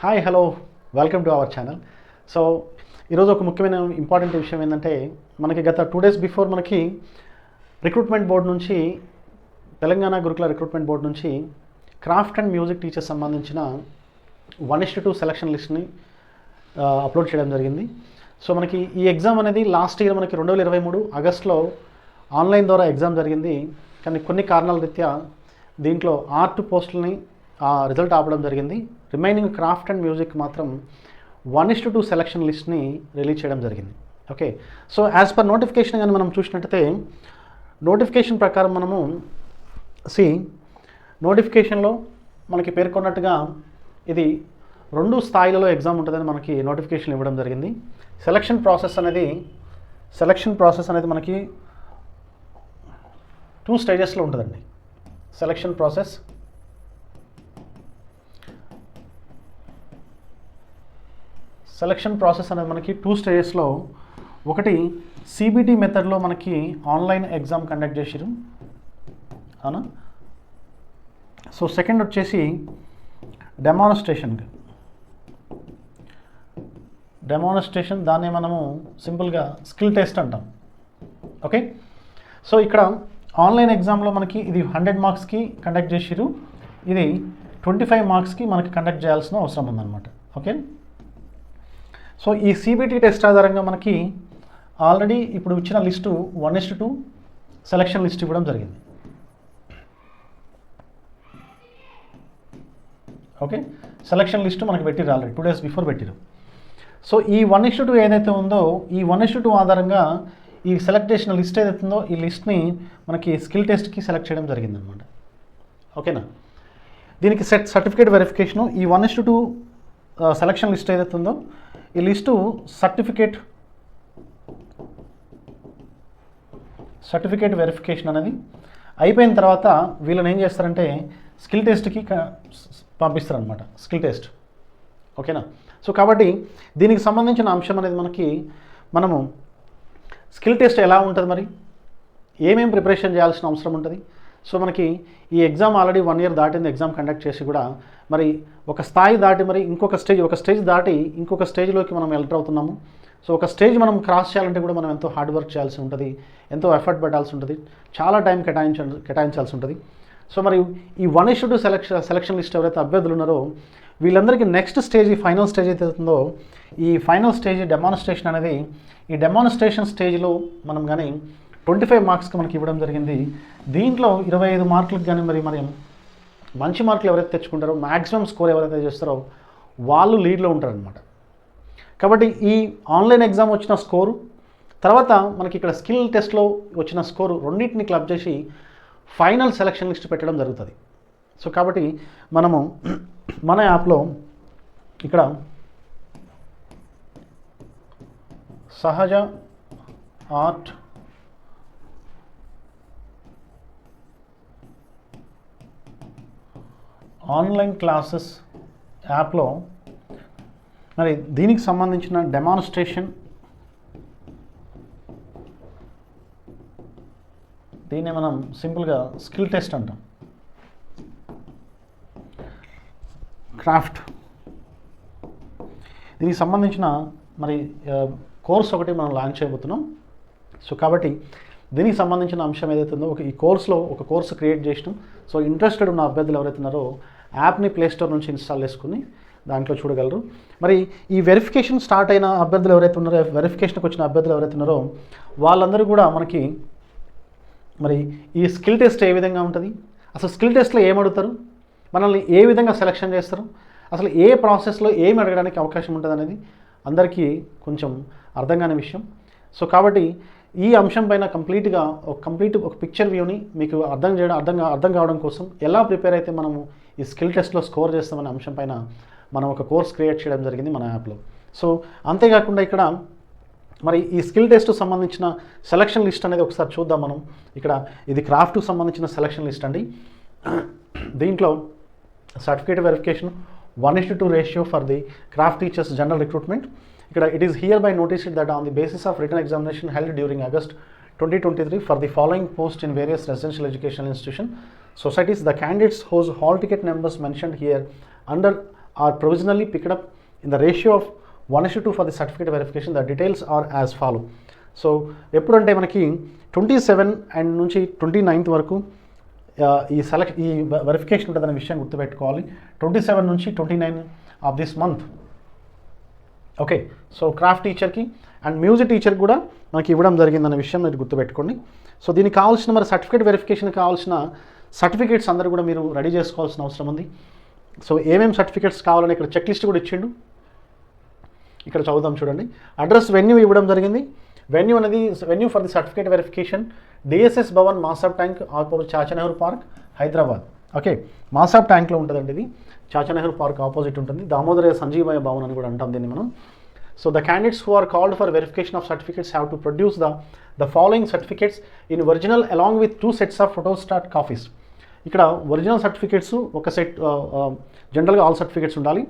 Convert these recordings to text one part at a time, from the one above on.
Hi hello welcome to our channel so ఈరోజు ఒక ముఖ్యమైన ఇంపార్టెంట్ విషయం ఏంటంటే మనకి గత టూ డేస్ బిఫోర్ మనకి రిక్రూట్మెంట్ బోర్డు నుంచి తెలంగాణ గురుకుల రిక్రూట్మెంట్ బోర్డు నుంచి క్రాఫ్ట్ అండ్ మ్యూజిక్ టీచర్స్ సంబంధించిన వన్ ఇస్ట్ టూ సెలక్షన్ లిస్ట్ని అప్లోడ్ చేయడం జరిగింది. సో మనకి ఈ ఎగ్జామ్ అనేది లాస్ట్ ఇయర్ మనకి రెండు వేల ఇరవై మూడు ఆగస్ట్లో ఆన్లైన్ ద్వారా ఎగ్జామ్ జరిగింది. కానీ కొన్ని కారణాల రీత్యా దీంట్లో ఆర్ట్ పోస్టులని రిజల్ట్ ఆపడం జరిగింది. రిమైనింగ్ క్రాఫ్ట్ అండ్ మ్యూజిక్ మాత్రం one is to two selection లిస్ట్ని release చేయడం జరిగింది. Okay? So as per notification కానీ మనం చూసినట్టయితే నోటిఫికేషన్ ప్రకారం మనము సి నోటిఫికేషన్లో మనకి పేర్కొన్నట్టుగా ఇది రెండు స్థాయిలలో ఎగ్జామ్ ఉంటుందని మనకి నోటిఫికేషన్ ఇవ్వడం జరిగింది. సెలక్షన్ ప్రాసెస్ అనేది సెలక్షన్ ప్రాసెస్ అనేది మనకి టూ స్టేజెస్లో ఉంటుందండి. సెలక్షన్ ప్రాసెస్ సెలక్షన్ ప్రాసెస్ అనేది మనకి టూ స్టేజెస్లో ఒకటి సిబిటి మెథడ్లో మనకి ఆన్లైన్ ఎగ్జామ్ కండక్ట్ చేసిరు అవునా? సో సెకండ్ వచ్చేసి డెమాన్స్ట్రేషన్ డెమాన్స్ట్రేషన్ దాన్ని మనము సింపుల్గా స్కిల్ టెస్ట్ అంటాం. ఓకే సో ఇక్కడ ఆన్లైన్ ఎగ్జామ్లో మనకి ఇది హండ్రెడ్ మార్క్స్కి కండక్ట్ చేసిరు ఇది ట్వంటీ ఫైవ్ మార్క్స్కి మనకి కండక్ట్ చేయాల్సిన అవసరం ఉందన్నమాట. ఓకే సో ఈ సిబిటి టెస్ట్ ఆధారంగా మనకి ఆల్రెడీ ఇప్పుడు ఇచ్చిన list one is to two selection list ఇవ్వడం జరిగింది. ఓకే సెలక్షన్ లిస్ట్ మనకి పెట్టిరు ఆల్రెడీ టూ డేస్ బిఫోర్ పెట్టిరు సో ఈ వన్ ఇష్యూ టూ ఏదైతే ఉందో ఈ వన్ ఇష్యూ టూ ఆధారంగా ఈ సెలెక్ట్ చేసిన లిస్ట్ ఏదైతే ఉందో ఈ లిస్ట్ని మనకి స్కిల్ టెస్ట్కి సెలెక్ట్ చేయడం జరిగిందనమాట ఓకేనా దీనికి సెట్ సర్టిఫికేట్ వెరిఫికేషను ఈ one is to two selection list ఏదైతే ఉందో ఈ లిస్టు సర్టిఫికేట్ సర్టిఫికేట్ వెరిఫికేషన్ అనేది అయిపోయిన తర్వాత వీళ్ళని ఏం చేస్తారంటే స్కిల్ టెస్ట్కి పంపిస్తారనమాట స్కిల్ టెస్ట్ ఓకేనా? సో కాబట్టి దీనికి సంబంధించిన అంశం అనేది మనకి మనము స్కిల్ టెస్ట్ ఎలా ఉంటుంది మరి? ఏమేమి ప్రిపరేషన్ చేయాల్సిన అవసరం ఉంటుంది? సో మనకి ఈ ఎగ్జామ్ ఆల్రెడీ వన్ ఇయర్ దాటింది ఎగ్జామ్ కండక్ట్ చేసి కూడా మరి ఒక స్థాయి దాటి మరి ఇంకొక స్టేజ్ ఒక స్టేజ్ దాటి ఇంకొక స్టేజ్లోకి మనం ఎంటర్ అవుతున్నాము. సో ఒక స్టేజ్ మనం క్రాస్ చేయాలంటే కూడా మనం ఎంతో హార్డ్ వర్క్ చేయాల్సి ఉంటుంది ఎంతో ఎఫర్ట్ పెట్టాల్సి ఉంటుంది చాలా టైం కేటాయించ కేటాయించాల్సి ఉంటుంది. సో మరి ఈ one is to two selection selection list ఎవరైతే అభ్యర్థులు ఉన్నారో వీళ్ళందరికీ నెక్స్ట్ స్టేజ్ ఈ ఫైనల్ స్టేజ్ అయితే అవుతుందో ఈ ఫైనల్ స్టేజ్ డెమాన్స్ట్రేషన్ అనేది ఈ డెమాన్స్ట్రేషన్ స్టేజ్లో మనం కానీ ట్వంటీ ఫైవ్ మార్క్స్కి మనకి ఇవ్వడం జరిగింది. దీంట్లో ఇరవై ఐదు మార్కులకు కానీ మరి మరి మంచి మార్కులు ఎవరైతే తెచ్చుకుంటారో మ్యాక్సిమం స్కోర్ ఎవరైతే చేస్తారో వాళ్ళు లీడ్లో ఉంటారనమాట కాబట్టి ఈ ఆన్లైన్ ఎగ్జామ్ వచ్చిన స్కోరు తర్వాత మనకి ఇక్కడ స్కిల్ టెస్ట్లో వచ్చిన స్కోరు రెండింటిని క్లబ్ చేసి ఫైనల్ సెలక్షన్ లిస్ట్ పెట్టడం జరుగుతుంది. సో కాబట్టి మనము మన యాప్లో ఇక్కడ సహజ ఆర్ట్ ఆన్లైన్ క్లాసెస్ యాప్లో మరి దీనికి సంబంధించిన డెమాన్స్ట్రేషన్ దీన్ని మనం సింపుల్గా స్కిల్ టెస్ట్ అంటాం. క్రాఫ్ట్. దీనికి సంబంధించిన మరి కోర్స్ ఒకటి మనం లాంచ్ చేయబోతున్నాం. సో కాబట్టి దీనికి సంబంధించిన అంశం ఏదైతే ఉందో ఒక ఈ కోర్సులో ఒక కోర్సు క్రియేట్ చేసినాం. సో ఇంట్రెస్టెడ్ ఉన్న అభ్యర్థులు ఎవరైతే ఉన్నారో యాప్ని ప్లేస్టోర్ నుంచి ఇన్స్టాల్ చేసుకుని దాంట్లో చూడగలరు. మరి ఈ వెరిఫికేషన్ స్టార్ట్ అయిన అభ్యర్థులు ఎవరైతే ఉన్నారో వెరిఫికేషన్కి వచ్చిన అభ్యర్థులు ఎవరైతే ఉన్నారో వాళ్ళందరూ కూడా మనకి మరి ఈ స్కిల్ టెస్ట్ ఏ విధంగా ఉంటుంది? అసలు స్కిల్ టెస్ట్లో ఏం అడుగుతారు? మనల్ని ఏ విధంగా సెలక్షన్ చేస్తారు? అసలు ఏ ప్రాసెస్లో ఏమి అడగడానికి అవకాశం ఉంటుంది అనేది అందరికీ కొంచెం అర్థం కాని విషయం. సో కాబట్టి ఈ అంశం పైన కంప్లీట్గా ఒక కంప్లీట్ ఒక పిక్చర్ వ్యూని మీకు అర్థం చేయడం అర్థం అర్థం కావడం కోసం ఎలా ప్రిపేర్ అయితే మనము ఈ స్కిల్ టెస్ట్లో స్కోర్ చేస్తామనే అంశం పైన మనం ఒక కోర్స్ క్రియేట్ చేయడం జరిగింది మన యాప్లో. సో అంతేకాకుండా ఇక్కడ మరి ఈ స్కిల్ టెస్ట్ సంబంధించిన సెలక్షన్ లిస్ట్ అనేది ఒకసారి చూద్దాం మనం. ఇక్కడ ఇది క్రాఫ్ట్కు సంబంధించిన సెలక్షన్ లిస్ట్ అండి. దీంట్లో certificate verification one is two ratio for the craft teachers general recruitment. ఇక్కడ it is hereby noticed that on the basis of written examination held during August twenty twenty three for the following post in various residential educational institution societies the candidates whose hall ticket numbers mentioned here under are provisionally picked in the ratio of one is to two for the certificate verification the details are as follow so ఎప్పుడంటే మనకి twenty seven and నుంచి twenty ninth వరకు ఈ select ఈ verification ఉంటుందనే విషయం గుర్తుపెట్టుకోవాలి. Twenty seven నుంచి twenty nine of this month okay so craft టీచర్కి అండ్ మ్యూజిక్ టీచర్ కూడా మనకి ఇవ్వడం జరిగిందన్న విషయం మీరు గుర్తుపెట్టుకోండి. సో దీనికి కావాల్సిన మరి సర్టిఫికేట్ వెరిఫికేషన్ కావాల్సిన సర్టిఫికేట్స్ అందరూ కూడా మీరు రెడీ చేసుకోవాల్సిన అవసరం ఉంది. సో ఏమేమి సర్టిఫికేట్స్ కావాలని ఇక్కడ చెక్ లిస్ట్ కూడా ఇచ్చిండు. ఇక్కడ చదువుదాం చూడండి. అడ్రస్ వెన్యూ ఇవ్వడం జరిగింది. వెన్యూ అనేది venue for the certificate verification DSS Bhavan Masab tank opposite Chacha park Hyderabad okay Masab ట్యాంక్లో ఉంటుందండి ఇది. చాచానెహ్రూ పార్క్ ఆపోజిట్ ఉంటుంది. దామోదర సంజీవయ్య భవన్ అని కూడా అంటాం దీన్ని మనం. So the candidates who are called for verification of certificates have to produce the the following certificates in original along with two sets of photostat copies ఇక్కడ ఒరిజినల్ సర్టిఫికేట్స్ ఒక సెట్ జనరల్గా all certificates ఉండాలి.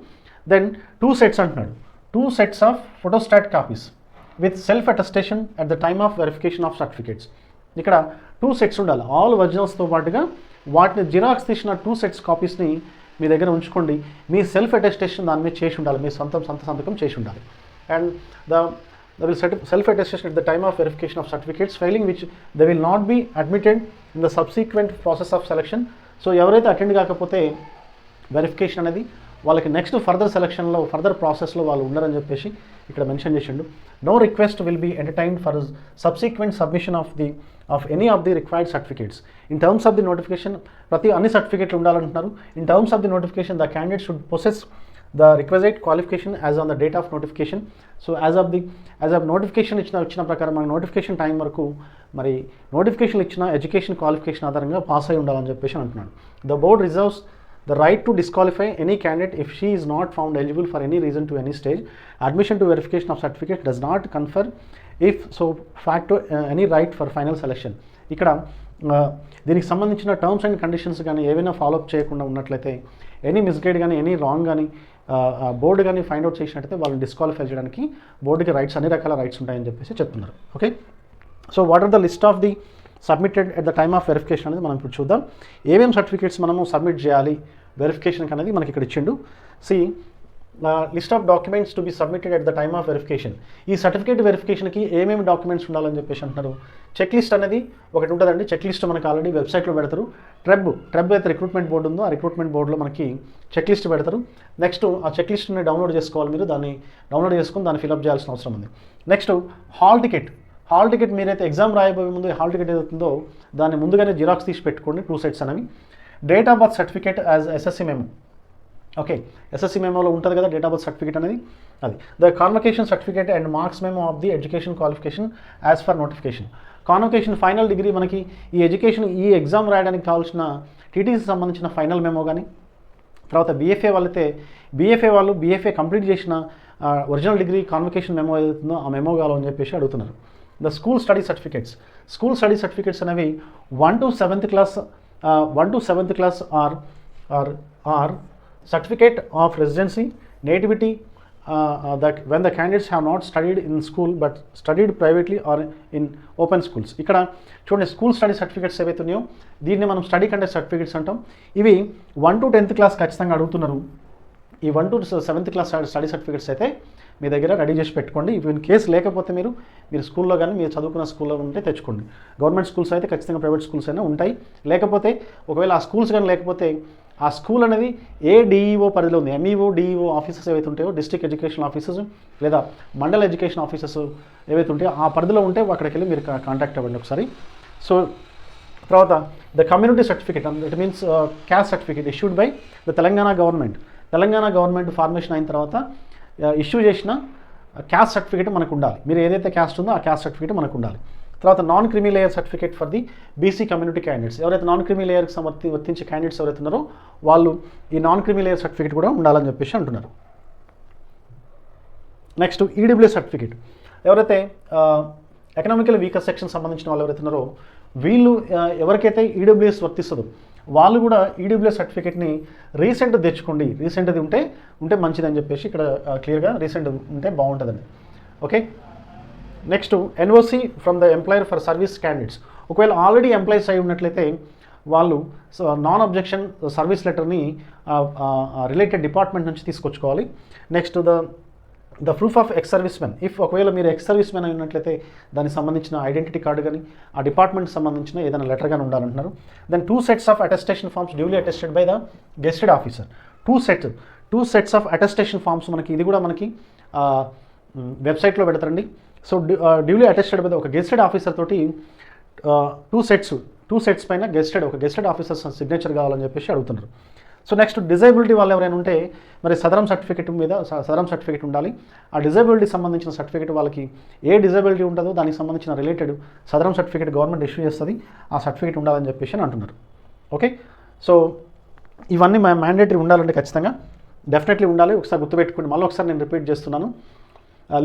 Then two sets అంటున్నాడు. Two sets of photostat copies with self attestation at the time of verification of certificates ఇక్కడ two sets ఉండాలి. All ఒరిజినల్స్తో పాటుగా వాటిని జిరాక్స్ తీసిన టూ సెట్స్ కాపీస్ని మీ దగ్గర ఉంచుకోండి. మీ సెల్ఫ్ అటెస్టేషన్ దాని మీద చేసి ఉండాలి. మీ సొంత సొంత సంతకం చేసి ఉండాలి. And the the will set self attestation at the time of verification of certificates filing which they will not be admitted in the subsequent process of selection so ఎవరైతే అటెండ్ కాకపోతే వెరిఫికేషన్ అనేది వాళ్ళకి నెక్స్ట్ ఫర్దర్ సెలక్షన్లో ఫర్దర్ ప్రాసెస్లో వాళ్ళు ఉండరని చెప్పేసి ఇక్కడ mention చేసిండు. No request will be entertain for subsequent submission of the of any of the required certificates in terms of the notification ప్రతి అన్ని సర్టిఫికేట్లు ఉండాలంటున్నారు. In terms of the notification the candidate should process the requisite qualification as on the date of notification so as of the as of notification ఇచ్చిన ఇచ్చిన ప్రకారం మన notification time వరకు మరి notification ఇచ్చిన ఎడ్యుకేషన్ క్వాలిఫికేషన్ ఆధారంగా పాస్ అయి ఉండాలని చెప్పేసి అంటున్నాడు. The board reserves the right to disqualify any candidate if she is not found eligible for any reason to any stage admission to verification of certificate does not confer ipso facto any right for final selection ఇక్కడ దీనికి సంబంధించిన terms and conditions కానీ ఏవైనా follow up చేయకుండా ఉన్నట్లయితే any misguide కానీ any wrong కానీ board కానీ ఫైండ్ అవుట్ చేసినట్టయితే వాళ్ళని డిస్క్వాలిఫై చేయడానికి బోర్డుకి రైట్స్ అన్ని రకాల రైట్స్ ఉంటాయని చెప్పేసి చెప్తున్నారు. Okay so what are the list of the submitted at the time of verification అనేది మనం ఇప్పుడు చూద్దాం. ఏమేమి సర్టిఫికేట్స్ మనము సబ్మిట్ చేయాలి? వెరిఫికేషన్కి అనేది మనకి ఇక్కడ ఇచ్చిండు. See list of documents to be submitted at the time of verification. ఈ సర్టిఫికేట్ వెరిఫికేషన్కి ఏమేమి డాక్యుమెంట్స్ ఉండాలని చెప్పేసి అంటున్నారు? చెక్ లిస్ట్ అనేది ఒకటి ఉంటుందండి. చెక్ లిస్ట్ మనకు ఆల్రెడీ వెబ్సైట్లో పెడతారు. ట్రెబ్ ట్రెబ్ అయితే రిక్రూట్మెంట్ బోర్డు ఉందో ఆ రిక్రూట్మెంట్ బోర్డులో మనకి చెక్ లిస్ట్ పెడతారు. నెక్స్ట్ ఆ చెక్ లిస్ట్ని డౌన్లోడ్ చేసుకోవాలి మీరు. దాన్ని డౌన్లోడ్ చేసుకుని దాన్ని ఫిల్అప్ చేయాల్సిన అవసరం ఉంది. Next hall ticket. Hall ticket మీరైతే ఎగ్జామ్ రాయబోయే ముందు హాల్ టికెట్ ఏదవుతుందో దాన్ని ముందుగానే జిరాక్స్ తీసి పెట్టుకోండి. టూ సెట్స్ అనేవి. Date of birth certificate as SSC memo. Okay SSC మెమోలో ఉంటుంది కదా డేట్ ఆఫ్ బర్త్ సర్టిఫికేట్ అనేది? అది. The convocation certificate and marks memo of the education qualification as for notification convocation final degree మనకి ఈ education ఈ exam రాయడానికి కావాల్సిన TTC సంబంధించిన ఫైనల్ మెమో కానీ తర్వాత బీఎఫ్ఏ వాళ్ళైతే బీఎఫ్ఏ వాళ్ళు బీఎఫ్ఏ కంప్లీట్ చేసిన ఒరిజినల్ డిగ్రీ కాన్వకేషన్ మెమో ఏదైతుందో ఆ మెమో కావాలని చెప్పేసి అడుగుతున్నారు. The school study certificates school study certificates అనేవి one to seventh class one to seventh class or or or certificate of residency nativity that when the candidates have not studied in school but studied privately or in open schools ఇక్కడ చూడండి school study certificates ఏవైతే ఉన్నాయో దీన్ని మనం study కంటే certificates అంటాం. ఇవి one to tenth class ఖచ్చితంగా అడుగుతున్నారు. ఈ one to seventh class study certificates అయితే మీ దగ్గర రెడీ చేసి పెట్టుకోండి. ఇవి ఇన్ కేసు లేకపోతే మీరు మీరు స్కూల్లో కానీ మీరు చదువుకున్న స్కూల్లో ఉంటే తెచ్చుకోండి. గవర్నమెంట్ స్కూల్స్ అయితే ఖచ్చితంగా ప్రైవేట్ స్కూల్స్ అయినా ఉంటాయి. లేకపోతే ఒకవేళ ఆ స్కూల్స్ కానీ లేకపోతే ఆ స్కూల్ అనేది ఏ డిఈఓ పరిధిలో ఉంది? ఎంఈఓ డిఈఓ ఆఫీసెస్ ఏవైతే ఉంటాయో డిస్ట్రిక్ట్ ఎడ్యుకేషన్ ఆఫీసెస్ లేదా మండల ఎడ్యుకేషన్ ఆఫీసెస్ ఏవైతే ఉంటాయో ఆ పరిధిలో ఉంటే అక్కడికి వెళ్ళి మీరు కాంటాక్ట్ అవ్వండి ఒకసారి. సో తర్వాత the community certificate it means caste certificate issued by the Telangana government Telangana government formation అయిన తర్వాత uh, ఇష్యూ చేసిన క్యాస్ట్ సర్టిఫికేట్ మనకు ఉండాలి మీరు ఏదైతే క్యాస్ట్ ఉందో ఆ క్యాస్ట్ సర్టిఫికేట్ మనకు ఉండాలి తర్వాత non creamy layer certificate for the BC community candidates ఎవరైతే నాన్ క్రిమీ లేయర్కి సమర్థి వర్తించే క్యాండిడేట్స్ ఎవరైతే ఉన్నారో వాళ్ళు ఈ నాన్ క్రిమీ లేయర్ సర్టిఫికేట్ కూడా ఉండాలని చెప్పేసి అంటున్నారు. నెక్స్ట్ ఈడబ్ల్యూ సర్టిఫికేట్ ఎవరైతే ఎకనామికల్ వీకర్ సెక్షన్ సంబంధించిన వాళ్ళు ఎవరైతే ఉన్నారో వీళ్ళు ఎవరికైతే ఈడబ్ల్యూఎస్ వర్తిస్తుందో వాళ్ళు కూడా ఈడబ్ల్యూఎస్ సర్టిఫికేట్ని రీసెంట్ తెచ్చుకోండి. రీసెంట్ది ఉంటే ఉంటే మంచిదని చెప్పేసి ఇక్కడ క్లియర్గా రీసెంట్ ఉంటే బాగుంటుందండి. Okay next NOC from the employer for service candidates ఒకవేళ ఆల్రెడీ ఎంప్లాయీస్ అయి ఉన్నట్లయితే వాళ్ళు నాన్ అబ్జెక్షన్ సర్వీస్ లెటర్ని రిలేటెడ్ డిపార్ట్మెంట్ నుంచి తీసుకొచ్చుకోవాలి. Next the the proof of ex service men if ఒకవేళ మీరు ఎక్స్ సర్వీస్ మెన్ అయినట్లయితే దానికి సంబంధించిన ఐడెంటిటీ కార్డు కానీ ఆ డిపార్ట్మెంట్ సంబంధించిన ఏదైనా లెటర్ కానీ ఉండాలంటున్నారు. Then two sets of attestation forms duly attested by the gazetted officer two sets two sets of attestation forms మనకి ఇది కూడా మనకి వెబ్సైట్లో పెడతారండి. సో డ్యూలీ అటెస్టెడ్ మీద ఒక గెస్టెడ్ ఆఫీసర్ తోటి టూ సెట్స్ టూ సెట్స్ పైన గెస్టెడ్ ఒక గెస్టెడ్ ఆఫీసర్ సిగ్నేచర్ కావాలని చెప్పేసి అడుగుతున్నారు. సో నెక్స్ట్ డిజేబిలిటీ వాళ్ళు ఎవరైనా ఉంటే మరి సదరం సర్టిఫికేట్ మీద సదరం సర్టిఫికేట్ ఉండాలి. ఆ డిజేబిలిటీ సంబంధించిన సర్టిఫికేట్ వాళ్ళకి ఏ డిజేబిలిటీ ఉంటుందో దానికి సంబంధించిన related Sadaram certificate government issue చేస్తుంది. ఆ సర్టిఫికేట్ ఉండాలని చెప్పేసి అని అంటున్నారు. ఓకే సో ఇవన్నీ మా మ్యాండేటరీ ఉండాలంటే ఖచ్చితంగా. డెఫినెట్లీ ఉండాలి. ఒకసారి గుర్తుపెట్టుకోండి. మళ్ళీ ఒకసారి నేను రిపీట్ చేస్తున్నాను.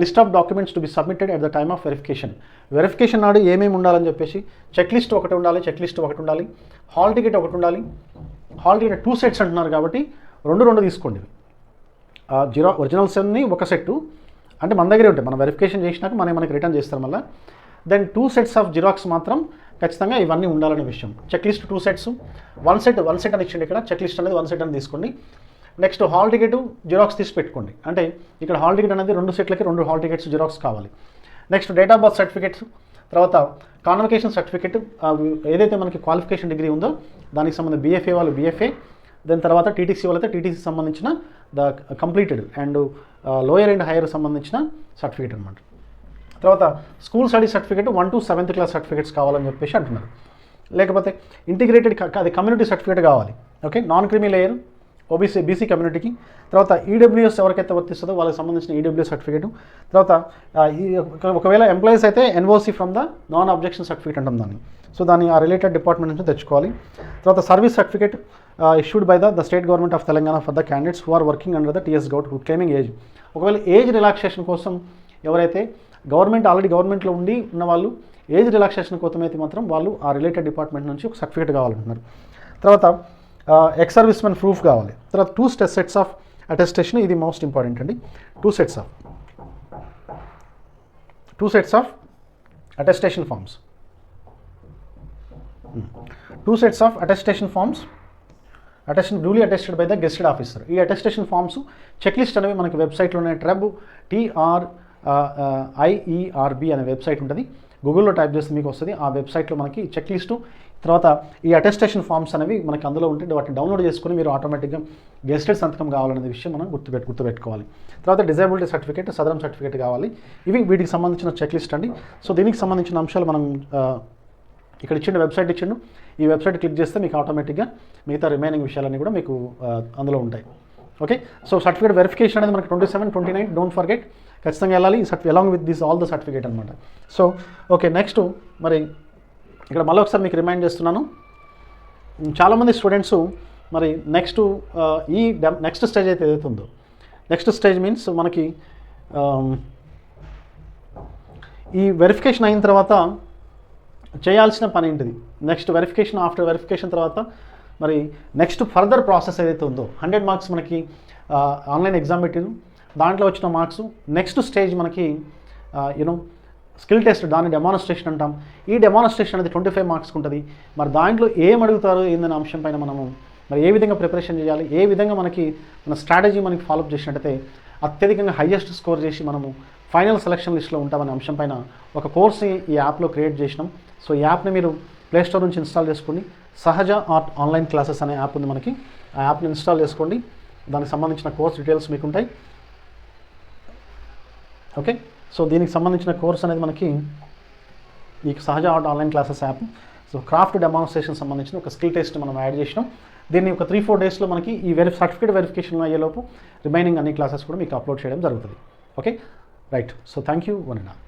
List of documents to be submitted at the time of verification. Verification నాడు ఏమేమి ఉండాలని చెప్పేసి చెక్ లిస్ట్ ఒకటి ఉండాలి చెక్ లిస్ట్ ఒకటి ఉండాలి హాల్ టికెట్ ఒకటి ఉండాలి. హాల్ టికెట్ టూ సెట్స్ అంటున్నారు కాబట్టి రెండు రెండు తీసుకోండి. జీరో ఒరిజినల్స్ అన్ని ఒక సెట్టు. అంటే మన దగ్గరే ఉంటాయి. మనం వెరిఫికేషన్ చేసినాక మనం మనకి రిటర్న్ చేస్తారు మళ్ళీ. Then two sets of xerox మాత్రం ఖచ్చితంగా ఇవన్నీ ఉండాలనే విషయం. Check list two sets one set one set అని ఇచ్చిండి ఇక్కడ. చెక్ లిస్ట్ అనేది వన్ సెట్ అని తీసుకోండి. నెక్స్ట్ హాల్ టికెట్ జిరాక్స్ తీసి పెట్టుకోండి. అంటే ఇక్కడ హాల్ టికెట్ అనేది రెండు సెట్లకి రెండు హాల్ టికెట్స్ జిరాక్స్ కావాలి. Next date of birth certificates తర్వాత కాన్వకేషన్ సర్టిఫికేట్ ఏదైతే మనకి క్వాలిఫికేషన్ డిగ్రీ ఉందో దానికి సంబంధించి బీఎఫ్ఏ వాళ్ళు బీఎఫ్ఏ దాని తర్వాత టీటీసీ వాళ్ళైతే టీటీసీ సంబంధించిన the completed and lower and higher సంబంధించిన సర్టిఫికేట్ అనమాట తర్వాత school study certificate one to seventh class certificates కావాలని చెప్పేసి అంటున్నారు. లేకపోతే ఇంటిగ్రేటెడ్ అది కమ్యూనిటీ సర్టిఫికేట్ కావాలి. Okay? Non creamy layer OBC BC కమ్యూనిటీకి. తర్వాత ఈడబ్ల్యూఎస్ ఎవరికైతే వర్తిస్తుందో వాళ్ళకి సంబంధించిన ఈడబ్ల్యూఎస్ సర్టిఫికేట్. తర్వాత ఈ ఒకవేళ ఎంప్లాయీస్ అయితే NOC from the non objection certificate అంటాం దాన్ని. సో దాన్ని ఆ రిలేటెడ్ డిపార్ట్మెంట్ నుంచి తెచ్చుకోవాలి. తర్వాత service certificate issued by the the state government of Telangana for the candidates who are working under the TS govt who claiming age. ఒకవేళ age relaxation కోసం ఎవరైతే గవర్నమెంట్ ఆల్రెడీ గవర్నమెంట్లో ఉండి ఉన్న వాళ్ళు ఏజ్ రిలాక్సేషన్ కోసం అయితే మాత్రం వాళ్ళు ఆ రిలేటెడ్ డిపార్ట్మెంట్ నుంచి ఒక సర్టిఫికేట్ కావాలంటున్నారు. తర్వాత ఎక్స్ సర్వీస్ మెన్ ప్రూఫ్ కావాలి. తర్వాత two sets sets of attestation ఇది మోస్ట్ ఇంపార్టెంట్ అండి. Two sets of two sets of attestation forms two sets of attestation forms attestation duly attested by the gazetted officer ఈ attestation forms check list అనేవి మనకి వెబ్సైట్లోనే ట్రెబ్ TR ఐఈఆర్బి అనే website ఉంటుంది. గూగుల్లో type చేస్తే మీకు వస్తుంది. ఆ వెబ్సైట్లో మనకి చెక్ లిస్టు తర్వాత ఈ అటెస్టేషన్ ఫార్మ్స్ అనేవి మనకి అందులో ఉంటే వాటిని డౌన్లోడ్ చేసుకుని మీరు ఆటోమేటిక్గా గెస్టెడ్ సంతకం కావాలనే విషయం మనం గుర్తుపెట్టు గుర్తుపెట్టుకోవాలి. తర్వాత డిజేబిలిటీ సర్టిఫికేట్ సదరం సర్టిఫికేట్ కావాలి. ఇవి వీటికి సంబంధించిన చెక్ లిస్ట్ అండి. సో దీనికి సంబంధించిన అంశాలు మనం ఇక్కడ ఇచ్చిండు వెబ్సైట్ ఇచ్చిండు. ఈ వెబ్సైట్ క్లిక్ చేస్తే మీకు ఆటోమేటిక్గా మిగతా రిమైనింగ్ విషయాలన్నీ కూడా మీకు అందులో ఉంటాయి. ఓకే సో సర్టిఫికేట్ వెరిఫికేషన్ అనేది మనకి twenty seven twenty nine don't forget ఖచ్చితంగా వెళ్ళాలి. ఈ certificate along with this all the certificate అనమాట సో ఓకే నెక్స్ట్ మరి ఇక్కడ మళ్ళీ ఒకసారి మీకు రిమైండ్ చేస్తున్నాను. చాలామంది స్టూడెంట్స్ మరి నెక్స్ట్ ఈ నెక్స్ట్ స్టేజ్ అయితే ఏదైతే ఉందో నెక్స్ట్ స్టేజ్ మీన్స్ మనకి ఈ వెరిఫికేషన్ అయిన తర్వాత చేయాల్సిన పని ఏంటిది? నెక్స్ట్ వెరిఫికేషన్ ఆఫ్టర్ వెరిఫికేషన్ తర్వాత మరి నెక్స్ట్ ఫర్దర్ ప్రాసెస్ ఏదైతే ఉందో హండ్రెడ్ మార్క్స్ మనకి ఆన్లైన్ ఎగ్జామ్ పెట్టిరు. దాంట్లో వచ్చిన మార్క్స్ నెక్స్ట్ స్టేజ్ మనకి యూనో స్కిల్ టెస్ట్ దాన్ని డెమాన్స్ట్రేషన్ అంటాం. ఈ డెమాన్స్ట్రేషన్ అనేది ట్వంటీ ఫైవ్ మార్క్స్కి ఉంటుంది. మరి దాంట్లో ఏం అడుగుతారు ఏందనే అంశం పైన మనము? మరి ఏ విధంగా ప్రిపరేషన్ చేయాలి? ఏ విధంగా మనకి మన స్ట్రాటజీ మనకి ఫాలోఅప్ చేసినట్టయితే అత్యధికంగా హైయెస్ట్ స్కోర్ చేసి మనము ఫైనల్ సెలక్షన్ లిస్ట్లో ఉంటామనే అంశం పైన ఒక కోర్స్ని ఈ యాప్లో క్రియేట్ చేసినాం. సో ఈ యాప్ని మీరు ప్లే స్టోర్ నుంచి ఇన్స్టాల్ చేసుకోండి. సహజ ఆర్ట్ ఆన్లైన్ క్లాసెస్ అనే యాప్ ఉంది మనకి. ఆ యాప్ని ఇన్స్టాల్ చేసుకోండి. దానికి సంబంధించిన కోర్స్ డీటెయిల్స్ మీకు ఉంటాయి ఓకే సో దీనికి సంబంధించిన కోర్స్ అనేది మనకి ఈ Sahaja art online classes app. So craft demonstration సంబంధించిన ఒక స్కిల్ టెస్ట్ మనం యాడ్ చేసినాం. దీన్ని ఒక త్రీ ఫోర్ డేస్లో మనకి ఈ వెరిఫి సర్టిఫికేట్ వెరిఫికేషన్ అయ్యేలోపు రిమైనింగ్ అన్ని క్లాసెస్ కూడా మీకు అప్లోడ్ చేయడం జరుగుతుంది. Okay right so thank you one and all